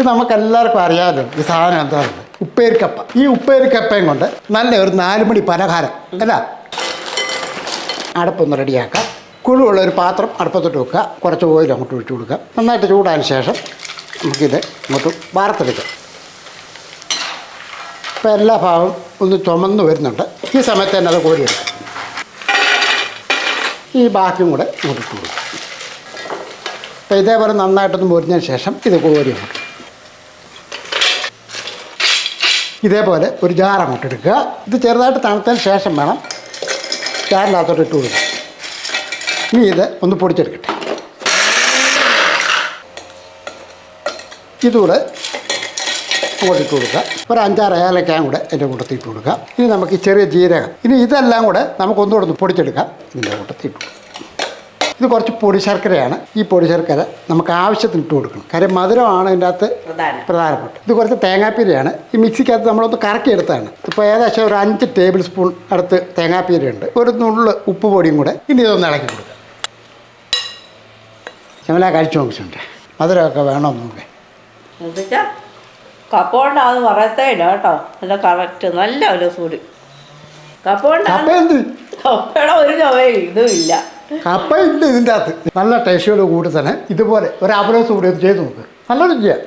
ഇത് നമുക്ക് എല്ലാവർക്കും അറിയാമല്ലോ ഈ സാധനം എന്താണെന്ന് ഉപ്പേരിക്കപ്പ. ഈ ഉപ്പേരിക്കപ്പയും കൊണ്ട് നല്ല ഒരു നാല് മണി പലഹാരം അല്ല? അടുപ്പൊന്ന് റെഡിയാക്കാം. കുഴുവുള്ള ഒരു പാത്രം അടുപ്പത്തോട്ട് വെക്കുക. കുറച്ച് ഓയിൽ അങ്ങോട്ട് ഒഴിച്ചു കൊടുക്കുക. നന്നായിട്ട് ചൂടായതിന് ശേഷം നമുക്കിത് അങ്ങോട്ട് വാർത്തെടുക്കാം ഇപ്പം എല്ലാ ഭാഗവും ഒന്ന് ചുമന്ന് വരുന്നുണ്ട്. ഈ സമയത്ത് തന്നെ അത് കോരിയെടുക്കാം. ഈ ബാക്കിയും കൂടെ ഇങ്ങോട്ട് കൊടുക്കും. അപ്പോൾ ഇതേപോലെ നന്നായിട്ടൊന്ന് മുരിഞ്ഞതിന് ശേഷം ഇത് കോരി അങ്ങോട്ട് ഇതേപോലെ ഒരു ജാർ അങ്ങോട്ട് എടുക്കുക. ഇത് ചെറുതായിട്ട് തണുത്തതിന് ശേഷം വേണം ജാറിനകത്തോട്ട് ഇട്ട് കൊടുക്കുക. ഇനി ഇത് ഒന്ന് പൊടിച്ചെടുക്കട്ടെ. ഇതുകൂടെ അങ്ങോട്ട് ഇട്ട് കൊടുക്കുക. ഒരു അഞ്ചാറ് ഏലക്കായും കൂടെ എന്റെ കൂട്ടത്തിൽ ഇട്ട് കൊടുക്കുക. ഇനി നമുക്ക് ചെറിയ ജീരകം. ഇനി ഇതെല്ലാം കൂടെ നമുക്ക് ഒന്നുകൂടെ ഒന്ന് പൊടിച്ചെടുക്കാം. ഇതിന്റെ കൂട്ടത്തിൽ ഇട്ട് കൊടുക്കുക ഇത് കുറച്ച് പൊടി ശർക്കരയാണ്. ഈ പൊടി ശർക്കര നമുക്ക് ആവശ്യത്തിന് ഇട്ട് കൊടുക്കണം. കാര്യം മധുരമാണ് ഇതിന്റെ അകത്ത് പ്രധാനം. പ്രധാനപ്പെട്ട. ഇത് കുറച്ച് തേങ്ങാപ്പീരയാണ്. ഈ മിക്സിക്കകത്ത് നമ്മളൊന്ന് കറക്കി എടുത്താണ് ഇപ്പോൾ ഏകദേശം ഒരു അഞ്ച് ടേബിൾ സ്പൂൺ അടുത്ത് തേങ്ങാപ്പീരയുണ്ട്. ഒരു നുള്ള് ഉപ്പ് പൊടിയും കൂടെ ഇനി ഇതൊന്ന് ഇളക്കി കൊടുക്കുക ചമല കഴിച്ചു നോക്കിച്ചുണ്ട് മധുരമൊക്കെ വേണോ നോക്കേ. കപ്പോണ്ടാന്ന് പറയത്തേ ഇല്ല കേട്ടോ. നല്ല കറക്റ്റ് നല്ല ഒരു സൂടി. കപ്പോണ്ട കപ്പയുടെ ഒരു ചുവയും ഇതും ഇല്ല. കപ്പ ഉണ്ട് ഇതിന്റെ അകത്ത്. നല്ല ടേസ്റ്റിയോട് കൂടി തന്നെ. ഇതുപോലെ ഒരു ആപ്പിളോസ് കൂടി ചെയ്ത് നോക്ക്. നല്ല രുചിയാണ്